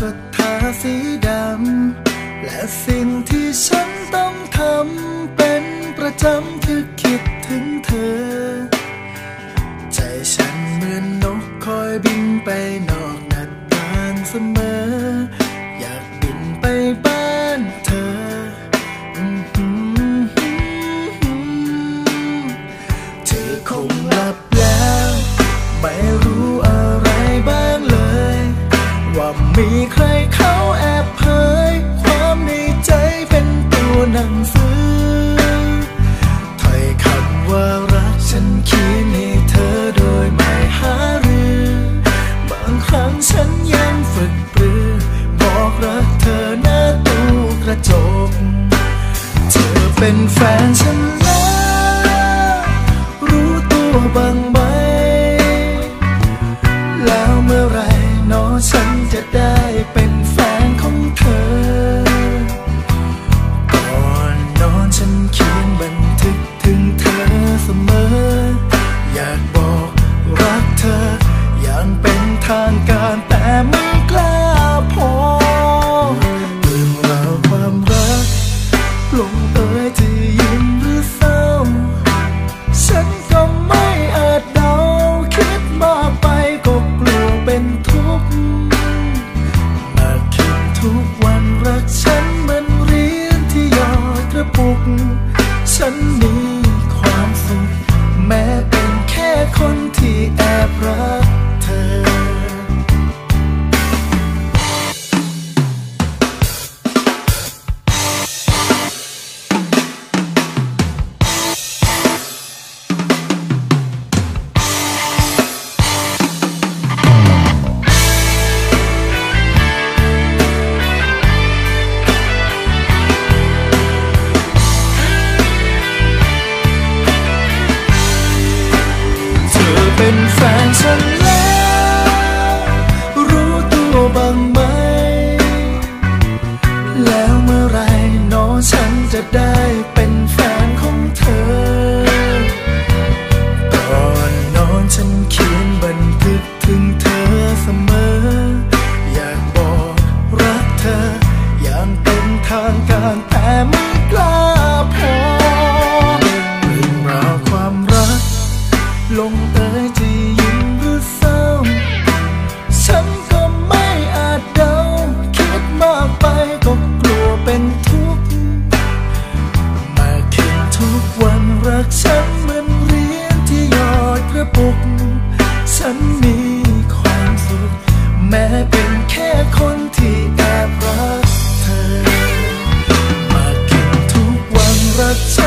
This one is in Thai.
ก็ทาสีดำ และสิ่งที่ฉันต้องทำเป็นประจำคือคิดถึงเธอ เป็นแฟนฉันแล้ว รู้ตัวบ้างไหม แล้วเมื่อไรน้อฉันจะได้เป็นแฟนของเธอ ก่อนนอนฉันเขียนบันทึกถึงเธอเสมอ อยากบอกรักเธอ อย่างเป็นทางการแต่ไม่็นแฟนฉันแล้ว รู้ตัวบ้างไหม แล้วเมื่อไรน้องฉันจะได้ the time